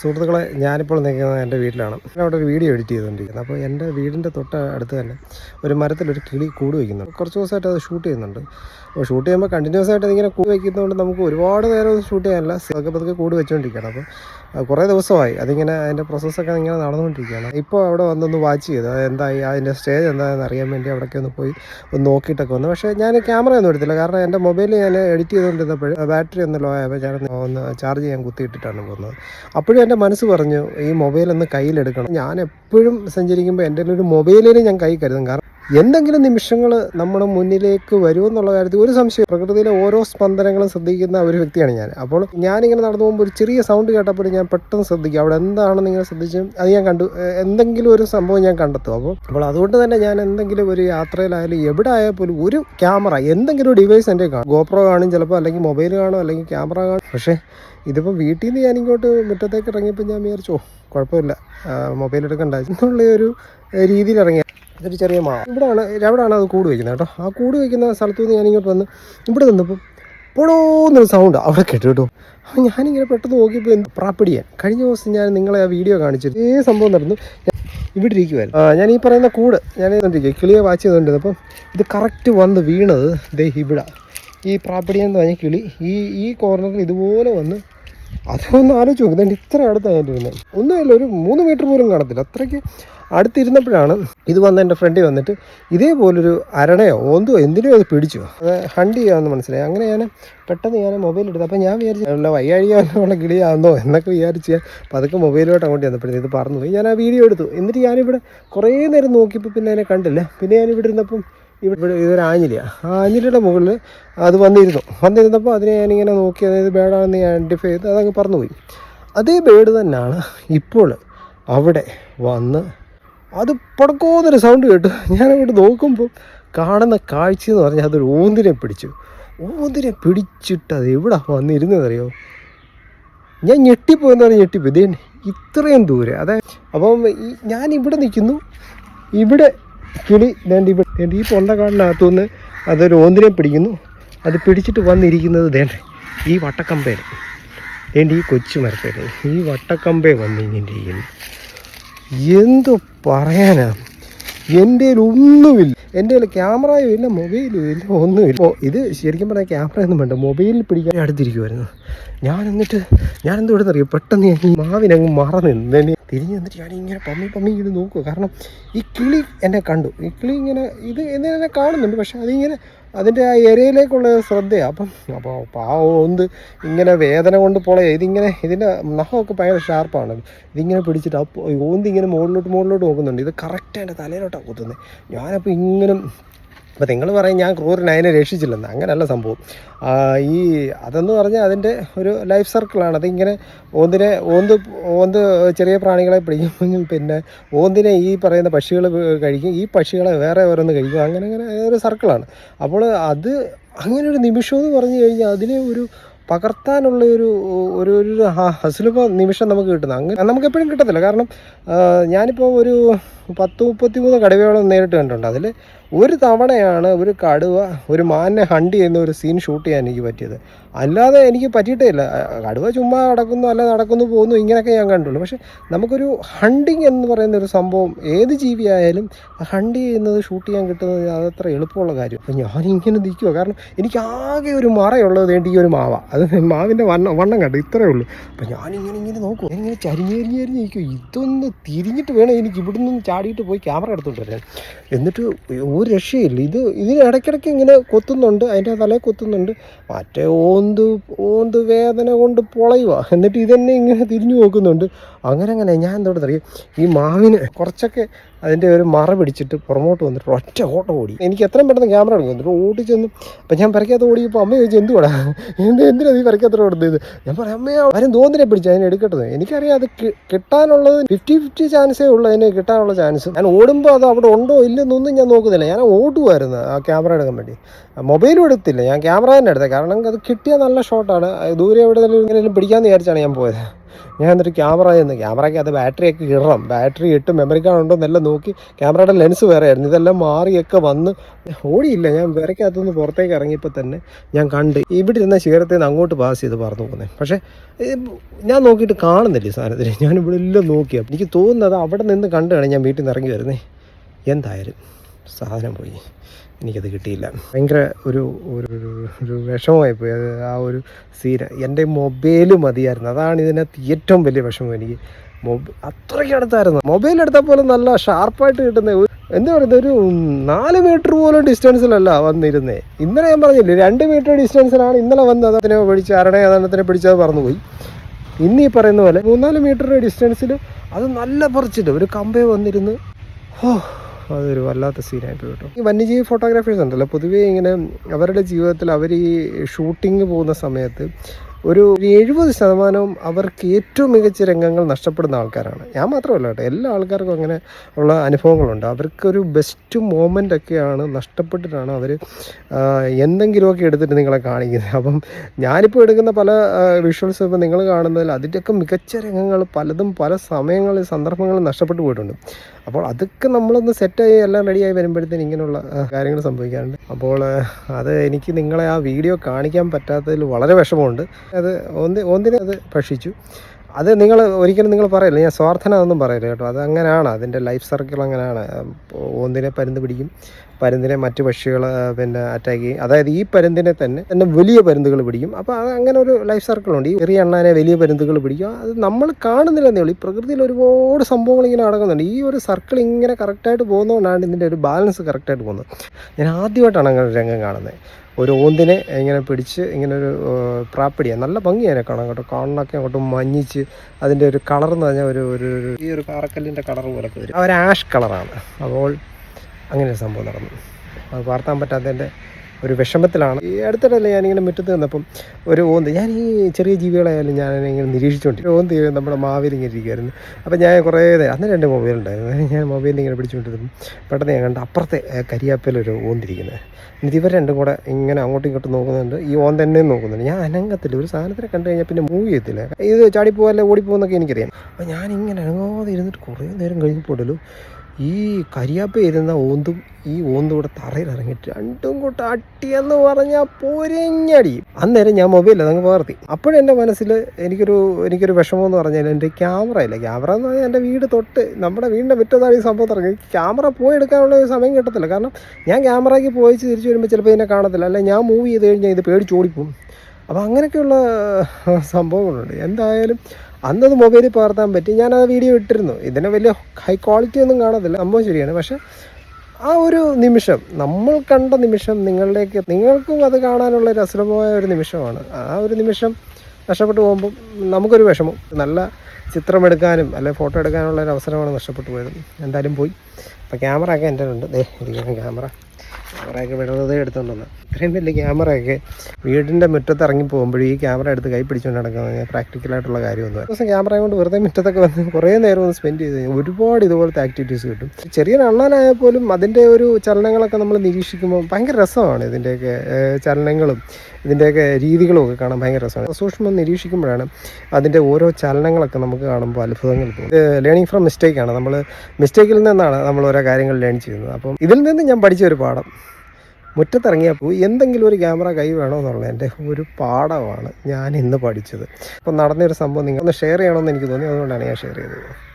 സുഹൃത്തുക്കളെ ഞാനിപ്പോൾ നിൽക്കുന്നത് എന്റെ വീട്ടിലാണ്. ഞാൻ അവിടെ ഒരു വീഡിയോ എഡിറ്റ് ചെയ്തുകൊണ്ടിരിക്കുന്നത് അപ്പോൾ എന്റെ വീടിന്റെ തൊട്ട് അടുത്ത് തന്നെ ഒരു മരത്തിലൊരു കിളി കൂട് വയ്ക്കുന്നുണ്ട്. കുറച്ച് ദിവസമായിട്ട് അത് ഷൂട്ട് ചെയ്യുന്നുണ്ട്. അപ്പോൾ ഷൂട്ട് ചെയ്യുമ്പോൾ കണ്ടിന്യൂസ് ആയിട്ട് അതിങ്ങനെ കൂട് വയ്ക്കുന്നതുകൊണ്ട് നമുക്ക് ഒരുപാട് നേരം ഷൂട്ട് ചെയ്യാനല്ല. പതുക്കെ പതുക്കെ കൂട് വെച്ചുകൊണ്ടിരിക്കുകയാണ്. അപ്പോൾ കുറേ ദിവസമായി. അതിങ്ങനെ അതിന്റെ പ്രോസസ്സൊക്കെ ഇങ്ങനെ നടന്നുകൊണ്ടിരിക്കുകയാണ്. ഇപ്പോൾ അവിടെ വന്നൊന്ന് വാച്ച് ചെയ്തു. എന്തായി അതിന്റെ സ്റ്റേജ് എന്താണെന്ന് അറിയാൻ വേണ്ടി അവിടേക്ക് ഒന്ന് പോയി ഒന്ന് നോക്കിയിട്ടൊക്കെ വന്നു. പക്ഷേ ഞാൻ ക്യാമറ ഒന്നും എടുത്തില്ല. കാരണം എന്റെ മൊബൈൽ ഞാൻ എഡിറ്റ് ചെയ്തുകൊണ്ടിരുന്നപ്പോൾ ബാറ്ററി ഒന്ന് ലോ ആയപ്പോൾ ഞാൻ ഒന്ന് ചാർജ് ചെയ്യാൻ കുത്തിയിട്ടിട്ടാണ് പോകുന്നത്. അപ്പോഴും എന്റെ മനസ്സ് പറഞ്ഞു ഈ മൊബൈൽ ഒന്ന് കയ്യിലെടുക്കണം. ഞാൻ എപ്പോഴും സഞ്ചരിക്കുമ്പോൾ എന്റെ ഒരു മൊബൈലിൽ ഞാൻ കൈ കരുതും. കാരണം എന്തെങ്കിലും നിമിഷങ്ങൾ നമ്മുടെ മുന്നിലേക്ക് വരുമെന്നുള്ള കാര്യത്തിൽ ഒരു സംശയം പ്രകൃതിയിലെ ഓരോ സ്പന്ദനങ്ങളും ശ്രദ്ധിക്കുന്ന ഒരു വ്യക്തിയാണ് ഞാൻ. അപ്പോൾ ഞാനിങ്ങനെ നടന്നു പോകുമ്പോൾ ഒരു ചെറിയ സൗണ്ട് കേട്ടപ്പോൾ ഞാൻ പെട്ടെന്ന് ശ്രദ്ധിക്കും. അവിടെ എന്താണെന്ന് നിങ്ങൾ ശ്രദ്ധിച്ചു അത് ഞാൻ കണ്ടു. എന്തെങ്കിലും ഒരു സംഭവം ഞാൻ കണ്ടെത്തും. അപ്പോൾ അപ്പോൾ അതുകൊണ്ട് തന്നെ ഞാൻ എന്തെങ്കിലും ഒരു യാത്രയിലായാലും എവിടെ ആയാൽ പോലും ഒരു ക്യാമറ എന്തെങ്കിലും ഒരു ഡിവൈസ് എന്റെ കാണും. ഗോപ്രോ കാണും ചിലപ്പോൾ അല്ലെങ്കിൽ മൊബൈൽ കാണും അല്ലെങ്കിൽ ക്യാമറ കാണും. പക്ഷേ ഇതിപ്പോൾ വീട്ടിൽ നിന്ന് ഞാൻ ഇങ്ങോട്ട് മുറ്റത്തേക്ക് ഇറങ്ങിയപ്പോൾ ഞാൻ വിചാരിച്ചു "ഓ, കുഴപ്പമില്ല. മൊബൈൽ എടുക്കണ്ട. എന്നുള്ള ഒരു രീതിയിൽ ഇറങ്ങി. ഇതൊരു ചെറിയ മാ. ഇവിടെയാണ് എവിടെയാണ് അത് കൂട് വയ്ക്കുന്നത് കേട്ടോ. ആ കൂട് വയ്ക്കുന്ന സ്ഥലത്തു നിന്ന് ഞാനിങ്ങോട്ട് വന്ന് ഇവിടെ നിന്നപ്പോൾ പൊളോന്നൊരു സൗണ്ട് അവിടെ കേട്ടു കേട്ടോ. അപ്പോൾ ഞാനിങ്ങനെ പെട്ടെന്ന് നോക്കിയപ്പോൾ എന്ത് പ്രാപ്പിടിയാൻ. കഴിഞ്ഞ ദിവസം ഞാൻ നിങ്ങളെ ആ വീഡിയോ കാണിച്ചത് ഏ സംഭവം നടന്നു. ഇവിടെ ഇരിക്കുമായിരുന്നു ഞാൻ ഈ പറയുന്ന കൂട് ഞാൻ ഇരിക്കുക കിളിയെ വാച്ച് ചെയ്തുകൊണ്ടിരുന്നത് അപ്പം ഇത് കറക്റ്റ് വന്ന് വീണത് ദേ ഇവിടെ. ഈ പ്രാപ്പിടിയൻ എന്ന് പറഞ്ഞ കിളി ഈ ഈ കോർണറിൽ ഇതുപോലെ വന്ന് അതൊന്ന് ആലോചിച്ച് നോക്കുന്നുണ്ട് ഇത്ര അടുത്താണ് ഞാൻ ഇരുന്നത്? ഒന്നുമില്ല ഒരു മൂന്ന് മീറ്റർ പോലും കാണത്തില്ല. അത്രയ്ക്ക് അടുത്തിരുന്നപ്പോഴാണ് ഇത് വന്ന് എന്റെ ഫ്രണ്ടിൽ വന്നിട്ട് ഇതേപോലൊരു അരണയോ ഓന്തോ എന്തിനോ അത് പിടിച്ചു. അത് ഹണ്ട് ചെയ്യാമെന്ന് മനസ്സിലായി. അങ്ങനെ ഞാൻ പെട്ടെന്ന് ഞാൻ മൊബൈൽ എടുത്തു അപ്പോൾ ഞാൻ വിചാരിച്ചു അല്ല വയ്യാഴിയാനുള്ള കിളിയാണെന്നോ എന്നൊക്കെ വിചാരിച്ച് പതുക്കെ മൊബൈലോട്ട് അങ്ങോട്ട് ചെന്നപ്പോഴത്തേക്ക് ഇത് പറഞ്ഞു ഞാൻ ആ വീഡിയോ എടുത്തു. എന്നിട്ട് ഞാനിവിടെ കുറേ നേരം നോക്കിയപ്പോൾ പിന്നെ അതിനെ കണ്ടില്ല. പിന്നെ ഞാൻ ഇവിടെ ഇരുന്നപ്പം ഇവിടെ ഇതൊരു ആഞ്ഞിലിയാണ് ആ ആഞ്ഞിലിയുടെ മുകളിൽ അത് വന്നിരുന്നു. വന്നിരുന്നപ്പോൾ അതിനെ ഞാനിങ്ങനെ നോക്കി അതായത് ബേഡാണെന്ന് ഞാൻ ഐഡന്റിഫൈ ചെയ്ത് അതങ്ങ് പറന്നുപോയി. അതേ ബേഡ് തന്നെയാണ് ഇപ്പോൾ അവിടെ വന്ന് അത് പടക്കോന്നൊരു സൗണ്ട് കേട്ടു. ഞാനങ്ങോട്ട് നോക്കുമ്പോൾ കാണുന്ന കാഴ്ച എന്ന് പറഞ്ഞാൽ അതൊരു ഓന്തിനെ പിടിച്ചു. ഓന്തിനെ പിടിച്ചിട്ട് അത് എവിടെ വന്നിരുന്നതറിയോ ഞാൻ ഞെട്ടിപ്പോയെന്ന് പറഞ്ഞാൽ ഞെട്ടിപ്പോയി. ഇതേ ഇത്രയും ദൂരെ. അതെ അപ്പം ഞാൻ ഇവിടെ നിൽക്കുന്നു. ഇവിടെ കിളി വേണ്ട ഇവിടെ ഈ പൊന്തക്കാടിനകത്തുനിന്ന് അതൊരു ഓന്തിനെ പിടിക്കുന്നു. അത് പിടിച്ചിട്ട് വന്നിരിക്കുന്നത് ദേണ്ട ഈ വട്ടക്കമ്പയിൽ ഏണ്ടി ഈ കൊച്ചു മരത്തേൽ ഈ വട്ടക്കമ്പേ വന്നിങ്ങനെ ഇരിക്കുന്നു. എന്തോ പറയാനാ? എന്റെ ഒന്നുമില്ല. എന്റെ കയ്യിൽ ഇല്ല മൊബൈലും ഇല്ല ഒന്നുമില്ല. ഇത് ശരിക്കും പറഞ്ഞാൽ ക്യാമറ ഒന്നും വേണ്ട. മൊബൈലിൽ പിടിക്കാൻ അടുത്തിരിക്കുമായിരുന്നു ഞാൻ എന്നിട്ട് ഞാൻ എന്തോ ഇടുന്നറിയോ? പെട്ടെന്ന് ഞാൻ ഈ മാവിനങ്ങ് മറന്നു തിരിഞ്ഞ് വന്നിട്ട് ഞാൻ ഇങ്ങനെ പമ്മി പമ്മി ഇങ്ങനെ നോക്കുക കാരണം ഈ കിളി എന്നെ കണ്ടു. ഈ കിളി ഇങ്ങനെ ഇത് എന്നെ കാണുന്നുണ്ട്. പക്ഷെ അതിങ്ങനെ അതിന്റെ ആ ഏരിയയിലേക്കുള്ള ശ്രദ്ധയാണ് അപ്പം അപ്പോൾ പാവം ഒന്ന് ഇങ്ങനെ വേദന കൊണ്ട് പോളെ. ഇതിങ്ങനെ ഇതിന്റെ നഖമൊക്കെ ഭയങ്കര ഷാർപ്പാണ്. ഇതിങ്ങനെ പിടിച്ചിട്ട് അപ്പോൾ ഓന്തിങ്ങനെ മുകളിലോട്ട് മുകളിലോട്ട് നോക്കുന്നുണ്ട്. ഇത് കറക്റ്റ് എന്റെ തലയിലോട്ടാണ് കുത്തുന്നത്. ഞാനപ്പോൾ ഇങ്ങനെ അപ്പോൾ നിങ്ങൾ പറയും ഞാൻ ക്രൂരൻ അതിനെ രക്ഷിച്ചില്ലെന്ന്. അങ്ങനെയല്ല സംഭവം. ഈ അതെന്ന് പറഞ്ഞാൽ അതിന്റെ ഒരു ലൈഫ് സർക്കിളാണ്. അതിങ്ങനെ ഓന്തിനെ ഓന്ത് ഓന്ത് ചെറിയ പ്രാണികളെ പിടിക്കും പിന്നെ ഓന്തിനെ ഈ പറയുന്ന പക്ഷികൾ കഴിക്കും ഈ പക്ഷികളെ വേറെ ഓരോന്ന് കഴിക്കും. അങ്ങനെ അങ്ങനെ ഒരു സർക്കിളാണ്. അപ്പോൾ അത് അങ്ങനെ ഒരു നിമിഷം എന്ന് പറഞ്ഞു കഴിഞ്ഞാൽ അതിനെ ഒരു പകർത്താനുള്ള ഒരു ഒരു ഒരു ഹ- നിമിഷം നമുക്ക് കിട്ടുന്നത് അങ്ങനെ നമുക്ക് എപ്പോഴും കിട്ടത്തില്ല. കാരണം ഞാനിപ്പോൾ ഒരു പത്ത് മുപ്പത്തി മൂന്ന് കടുവയോളം നേരിട്ട് കണ്ടിട്ടുണ്ട്. അതിൽ ഒരു തവണയാണ് ഒരു കടുവ ഒരു മാനിനെ ഹണ്ട് ചെയ്യുന്ന ഒരു സീൻ ഷൂട്ട് ചെയ്യാൻ എനിക്ക് പറ്റിയത്. അല്ലാതെ എനിക്ക് പറ്റിയിട്ടേ ഇല്ല കടുവ ചുമ്മാ നടക്കുന്നു അല്ല നടക്കുന്നു പോകുന്നു ഇങ്ങനെയൊക്കെ ഞാൻ കണ്ടുള്ളൂ പക്ഷേ നമുക്കൊരു ഹണ്ടിങ് എന്ന് പറയുന്ന ഒരു സംഭവം ഏത് ജീവിയായാലും ഹണ്ട് ചെയ്യുന്നത് ഷൂട്ട് ചെയ്യാൻ കിട്ടുന്നത് അതത്ര എളുപ്പമുള്ള കാര്യം. അപ്പോൾ ഞാനിങ്ങനെ നിൽക്കുക കാരണം എനിക്ക് ആകെ ഒരു മറയുള്ളത് വേണ്ടി ഒരു മാവ. അത് മാവിന്റെ വണ്ണം വണ്ണം കണ്ടു? ഇത്രയേ ഉള്ളൂ. അപ്പം ഞാനിങ്ങനെ ഇങ്ങനെ നോക്കും. ഞാനിങ്ങനെ ചരിഞ്ഞരിഞ്ഞരിഞ്ഞ് നിൽക്കും ഇതൊന്ന് തിരിഞ്ഞിട്ട് വേണം എനിക്ക് ഇവിടെ നിന്ന് ചാടിയിട്ട് പോയി ക്യാമറ എടുത്തുകൊണ്ട് വരാൻ. എന്നിട്ട് ഒരു രക്ഷയില്ല. ഇത് ഇതിന് ഇടയ്ക്കിടയ്ക്ക് ഇങ്ങനെ കൊത്തുന്നുണ്ട്. അതിന്റെ തലയിൽ കൊത്തുന്നുണ്ട്. മറ്റേ ഓന്ത് ഓന്ത് വേദന കൊണ്ട് പൊളയുക എന്നിട്ട് ഇതെന്നെ ഇങ്ങനെ തിരിഞ്ഞു നോക്കുന്നുണ്ട്. അങ്ങനെ അങ്ങനെ. ഞാൻ എന്തോടെ അറിയാം? ഈ മാവിന് കുറച്ചൊക്കെ അതിന്റെ ഒരു മറ പിടിച്ചിട്ട് പുറമോട്ട് വന്നിട്ട് ഒറ്റ ഓട്ടം ഓടി. എനിക്ക് എത്രയും പെട്ടെന്ന് ക്യാമറ എടുക്കും എന്നിട്ട് ഓടി ചെന്ന്. അപ്പം ഞാൻ പരക്കാത്ത ഓടിയപ്പോൾ അമ്മ ചോദിച്ചു എന്തുവാടാ? എന്ത് എന്തിനാ നീ പരക്കാത്ത കൊടുത്തത് ഞാൻ പറയാം അമ്മയെ ആരും തോന്നിനെ പിടിച്ച് അതിനെ എടുക്കട്ടെ എനിക്കറിയാം അത് കിട്ടാനുള്ളത് ഫിഫ്റ്റി ഫിഫ്റ്റി ചാൻസേ ഉള്ളൂ അതിന് കിട്ടാനുള്ള ചാൻസ് ഞാൻ ഓടുമ്പോൾ അത് അവിടെ ഉണ്ടോ ഇല്ലെന്നൊന്നും ഞാൻ നോക്കുന്നില്ല. ഞാൻ ഓടുമായിരുന്നു ആ ക്യാമറ എടുക്കാൻ വേണ്ടി. മൊബൈലും എടുത്തില്ല. ഞാൻ ക്യാമറ തന്നെ എടുത്തത് കാരണം അത് കിട്ടിയ നല്ല ഷോട്ടാണ് ദൂരെ എവിടെ നിന്നെങ്കിലും പിടിക്കാമെന്ന് വിചാരിച്ചാണ് ഞാൻ പോയത്. ഞാൻ എന്നിട്ട് ക്യാമറ എന്ന് ക്യാമറയ്ക്ക് അത് ബാറ്ററിയൊക്കെ ഇടണം. ബാറ്ററി ഇട്ട് മെമ്മറി കാർഡ് ഉണ്ടോ എന്നെല്ലാം നോക്കി ക്യാമറയുടെ ലെൻസ് വേറെ ആയിരുന്നു. ഇതെല്ലാം മാറിയൊക്കെ വന്ന് ഓടിയില്ല. ഞാൻ വിറയ്ക്കകത്തുനിന്ന് പുറത്തേക്ക് ഇറങ്ങിയപ്പോൾ തന്നെ ഞാൻ കണ്ട് ഇവിടെ ഇരുന്ന ശിഖരത്തിൽ നിന്ന് അങ്ങോട്ട് പാസ് ചെയ്ത് പറന്നു പോകുന്നത് പക്ഷേ ഞാൻ നോക്കിയിട്ട് കാണുന്നില്ല സാധനത്തിൽ ഞാൻ ഇവിടെ എല്ലാം നോക്കിയാൽ എനിക്ക് തോന്നുന്നത് അവിടെ നിന്ന് കണ്ടാണ് ഞാൻ വീട്ടിൽ നിന്ന് ഇറങ്ങി വരുന്നത് എന്തായാലും സാധനം പോയി. എനിക്കത് കിട്ടിയില്ല. ഭയങ്കര ഒരു ഒരു ഒരു- ഒരു വിഷമമായി പോയി അത് ആ ഒരു സീന എന്റെ മൊബൈൽ മതിയായിരുന്നു. അതാണ് ഇതിനകത്ത് ഏറ്റവും വലിയ വിഷമം എനിക്ക്. മൊബൈൽ അത്രയ്ക്ക് അടുത്തായിരുന്നു. മൊബൈൽ എടുത്താൽ പോലും നല്ല ഷാർപ്പായിട്ട് കിട്ടുന്ന എന്താ പറയുന്നത് ഒരു നാല് മീറ്റർ പോലും ഡിസ്റ്റൻസിലല്ല വന്നിരുന്നേ. ഇന്നലെ ഞാൻ പറഞ്ഞില്ലേ രണ്ട് മീറ്റർ ഡിസ്റ്റൻസിലാണ് ഇന്നലെ വന്നത്. അതിനെ പിടിച്ച് അരണേ അതെണ്ണത്തിനെ പിടിച്ചത് പറന്നുപോയി. ഇന്ന് ഈ പറയുന്ന പോലെ മൂന്നാൽ മീറ്റർ ഡിസ്റ്റൻസിൽ അത് നല്ല പറിച്ചിട്ട് ഒരു കമ്പേ വന്നിരുന്ന് അതൊരു വല്ലാത്ത സീനായിട്ട് കേട്ടോ. ഈ വന്യജീവി ഫോട്ടോഗ്രാഫേഴ്സ് ഉണ്ടല്ലോ പൊതുവേ ഇങ്ങനെ അവരുടെ ജീവിതത്തിൽ അവർ ഈ ഷൂട്ടിങ് പോകുന്ന സമയത്ത് ഒരു എഴുപത് ശതമാനവും അവർക്ക് ഏറ്റവും മികച്ച രംഗങ്ങൾ നഷ്ടപ്പെടുന്ന ആൾക്കാരാണ്. ഞാൻ മാത്രമല്ല കേട്ടോ എല്ലാ ആൾക്കാർക്കും അങ്ങനെ ഉള്ള അനുഭവങ്ങളുണ്ട്. അവർക്കൊരു ബെസ്റ്റ് മോമെന്റ് ഒക്കെയാണ് നഷ്ടപ്പെട്ടിട്ടാണ് അവർ എന്തെങ്കിലുമൊക്കെ എടുത്തിട്ട് നിങ്ങളെ കാണിക്കുന്നത്. അപ്പം ഞാനിപ്പോൾ എടുക്കുന്ന പല വിഷ്വൽസ് ഇപ്പോൾ നിങ്ങൾ കാണുന്നതിൽ അതിന്റെയൊക്കെ മികച്ച രംഗങ്ങൾ പലതും പല സമയങ്ങളിൽ സന്ദർഭങ്ങളിൽ നഷ്ടപ്പെട്ടു പോയിട്ടുണ്ട്. അപ്പോൾ അതൊക്കെ നമ്മളൊന്ന് സെറ്റായി എല്ലാം റെഡിയായി വരുമ്പോഴത്തേന് ഇങ്ങനെയുള്ള കാര്യങ്ങൾ സംഭവിക്കാറുണ്ട്. അപ്പോൾ അത് എനിക്ക് നിങ്ങളെ ആ വീഡിയോ കാണിക്കാൻ പറ്റാത്തതിൽ വളരെ വിഷമമുണ്ട്. അത് ഒന്ന് ഒന്നിനെ അത് ഭക്ഷിച്ചു. അത് നിങ്ങൾ ഒരിക്കലും നിങ്ങൾ പറയില്ല. ഞാൻ സ്വാർത്ഥന അതൊന്നും പറയില്ല കേട്ടോ. അത് അങ്ങനെയാണ്. അതിന്റെ ലൈഫ് സർക്കിൾ അങ്ങനെയാണ്. ഒന്നിനെ പരുന്ത് പിടിക്കും പരുന്തിനെ മറ്റു പക്ഷികൾ പിന്നെ അറ്റാക്ക് ചെയ്യും. അതായത് ഈ പരുന്തിനെ തന്നെ തന്നെ വലിയ പരുന്തുകൾ പിടിക്കും. അപ്പോൾ അത് അങ്ങനെ ഒരു ലൈഫ് സർക്കിളുണ്ട് ഈ ചെറിയ എണ്ണാനെ വലിയ പരുന്തുകൾ പിടിക്കും. അത് നമ്മൾ കാണുന്നില്ലെന്നേ ഉള്ളൂ. ഈ പ്രകൃതിയിൽ ഒരുപാട് സംഭവങ്ങൾ ഇങ്ങനെ നടക്കുന്നുണ്ട്. ഈ ഒരു സർക്കിൾ ഇങ്ങനെ കറക്റ്റായിട്ട് പോകുന്നതുകൊണ്ടാണ് ഇതിന്റെ ഒരു ബാലൻസ് കറക്റ്റായിട്ട് പോകുന്നത്. ഞാൻ ആദ്യമായിട്ടാണ് അങ്ങനെ രംഗം കാണുന്നത്. ഒരു ഓന്തിനെ ഇങ്ങനെ പിടിച്ച് ഇങ്ങനെ ഒരു പ്രാപ്പിടിയാണ് നല്ല ഭംഗിയാണ് കാണാൻ കേട്ടോ. കാണണൊക്കെ അങ്ങോട്ട് മഞ്ഞിച്ച് അതിന്റെ ഒരു കളർ എന്ന് പറഞ്ഞാൽ ഒരു ഒരു ഈ ഒരു പാറക്കല്ലിന്റെ കളർ പോലൊക്കെ വരും. ആ ഒരു ആഷ് കളറാണ്. അപ്പോൾ അങ്ങനെ ഒരു സംഭവം നടന്നു. അത് വാർത്താൻ പറ്റാത്തതിന്റെ ഒരു വിഷമത്തിലാണ്. ഈ അടുത്തിടല്ലേ ഞാനിങ്ങനെ മുറ്റത്ത് നിന്നപ്പം ഒരു ഓന്ത് ഞാൻ ഈ ചെറിയ ജീവികളായാലും ഞാൻ ഇങ്ങനെ നിരീക്ഷിച്ചുകൊണ്ട് ഓന്ത് നമ്മുടെ മാവിൽ ഇങ്ങനെ ഇരിക്കുമായിരുന്നു അപ്പം ഞാൻ കുറേ അന്ന് രണ്ട് മൊബൈൽ ഉണ്ടായിരുന്നു. ഞാൻ മൊബൈലിൽ ഇങ്ങനെ പിടിച്ചുകൊണ്ടിരുന്നു. പെട്ടെന്ന് ഞാൻ കണ്ട അപ്പുറത്തെ കരിയാപ്പയിലൊരു ഓന്തിരിക്കുന്നത് എന്നിട്ട് ഇവർ രണ്ടും കൂടെ ഇങ്ങനെ അങ്ങോട്ടും ഇങ്ങോട്ടും നോക്കുന്നുണ്ട്. ഈ ഓൻ തന്നെ നോക്കുന്നുണ്ട്. ഞാൻ അനങ്ങത്തില്ല. ഒരു സാധനത്തിനെ കണ്ടു കഴിഞ്ഞാൽ പിന്നെ മൂവ് ചെയ്യത്തില്ല. ഇത് ചാടിപ്പോവല്ലേ ഓടിപ്പോകുന്നൊക്കെ എനിക്കറിയാം. അപ്പം ഞാനിങ്ങനെ അനങ്ങാതെ ഇരുന്നിട്ട് കുറേ നേരം കഴിഞ്ഞപ്പോഴല്ലോ ഈ കരിയാപ്പ ഇരുന്ന ഓന്തും ഈ ഓന്തും കൂടെ തറയിൽ ഇറങ്ങിയിട്ട് രണ്ടും കൂട്ടം അട്ടിയെന്ന് പറഞ്ഞാൽ പൊരിഞ്ഞടി. അന്നേരം ഞാൻ മൊബൈലിൽ അതങ്ങ് പകർത്തി. അപ്പോഴും എന്റെ മനസ്സിൽ എനിക്കൊരു എനിക്കൊരു വിഷമം എന്ന് പറഞ്ഞാൽ എന്റെ ക്യാമറ ഇല്ല. ക്യാമറ എന്ന് പറഞ്ഞാൽ എന്റെ വീട് തൊട്ട് നമ്മുടെ വീടിന്റെ മുറ്റത്താണ് ഈ സംഭവം തുടങ്ങി. ക്യാമറ പോയി എടുക്കാനുള്ള ഒരു സമയം കിട്ടത്തില്ല. കാരണം ഞാൻ ക്യാമറയ്ക്ക് പോയി തിരിച്ചു വരുമ്പോൾ ചിലപ്പോൾ ഇതിനെ കാണത്തില്ല. അല്ലെ ഞാൻ മൂവ് ചെയ്ത് കഴിഞ്ഞാൽ ഇത് പേടിച്ച് ഓടിപ്പോവും അപ്പോൾ അങ്ങനെയൊക്കെയുള്ള സംഭവങ്ങളുണ്ട്. എന്തായാലും അന്നത് മൊബൈലിൽ പകർത്താൻ പറ്റി. ഞാൻ ആ വീഡിയോ ഇട്ടിരുന്നു. ഇതിനെ വലിയ ഹൈ ക്വാളിറ്റി ഒന്നും കാണത്തില്ല. സംഭവം ശരിയാണ്. പക്ഷേ ആ ഒരു നിമിഷം നമ്മൾ കണ്ട നിമിഷം നിങ്ങളിലേക്ക് നിങ്ങൾക്കും അത് കാണാനുള്ള ഒരു അസുലഭമായ ഒരു നിമിഷമാണ്. ആ ഒരു നിമിഷം നഷ്ടപ്പെട്ടു പോകുമ്പം നമുക്കൊരു വിഷമം. നല്ല ചിത്രമെടുക്കാനും അല്ലെങ്കിൽ ഫോട്ടോ എടുക്കാനുള്ള ഒരു അവസരമാണ് നഷ്ടപ്പെട്ടു പോയത്. എന്തായാലും പോയി. അപ്പോൾ ക്യാമറ ഒക്കെ എന്റെ ഉണ്ട് ദേ ഇരിക്കുന്ന ക്യാമറ. ക്യാമറയൊക്കെ വെറുതെ എടുത്തുകൊണ്ട് വന്നത് ഇത്രയും വലിയ ക്യാമറയൊക്കെ വീടിന്റെ മുറ്റത്ത് ഇറങ്ങി പോകുമ്പോഴും ഈ ക്യാമറ എടുത്ത് കൈ പിടിച്ചുകൊണ്ട് നടക്കുന്നത് പ്രാക്ടിക്കലായിട്ടുള്ള കാര്യമൊന്നും ദിവസം ക്യാമറ കൊണ്ട് വെറുതെ മുറ്റത്തൊക്കെ വന്ന് കുറേ നേരം ഒന്ന് സ്പെൻഡ് ചെയ്ത് ഒരുപാട് ഇതുപോലത്തെ ആക്ടിവിറ്റീസ് കിട്ടും. ചെറിയ അണ്ണാനായാൽ പോലും അതിന്റെ ഒരു ചലനങ്ങളൊക്കെ നമ്മൾ നിരീക്ഷിക്കുമ്പോൾ ഭയങ്കര രസമാണ് ഇതിന്റെയൊക്കെ ചലനങ്ങളും ഇതിന്റെയൊക്കെ രീതികളും ഒക്കെ കാണാൻ ഭയങ്കര രസമാണ്. സൂക്ഷ്മം നിരീക്ഷിക്കുമ്പോഴാണ് അതിന്റെ ഓരോ ചലനങ്ങളൊക്കെ നമുക്ക് കാണുമ്പോൾ അത്ഭുതങ്ങൾ തോന്നും. ലേണിംഗ് ഫ്രം മിസ്റ്റേക്കാണ് നമ്മൾ മിസ്റ്റേക്കിൽ നിന്നാണ് നമ്മൾ ഓരോ കാര്യങ്ങൾ ലേൺ ചെയ്യുന്നത്. അപ്പം ഇതിൽ നിന്ന് ഞാൻ പഠിച്ച ഒരു പാഠം. മുറ്റത്തിറങ്ങിയപ്പോൾ എന്തെങ്കിലും ഒരു ക്യാമറ കൈ വേണമെന്നുള്ള എന്റെ ഒരു പാഠമാണ് ഞാൻ ഇന്ന് പഠിച്ചത്. അപ്പം നടന്നൊരു സംഭവം നിങ്ങൾ ഒന്ന് ഷെയർ ചെയ്യണമെന്ന് എനിക്ക് തോന്നി. അതുകൊണ്ടാണ് ഞാൻ ഷെയർ ചെയ്തത്.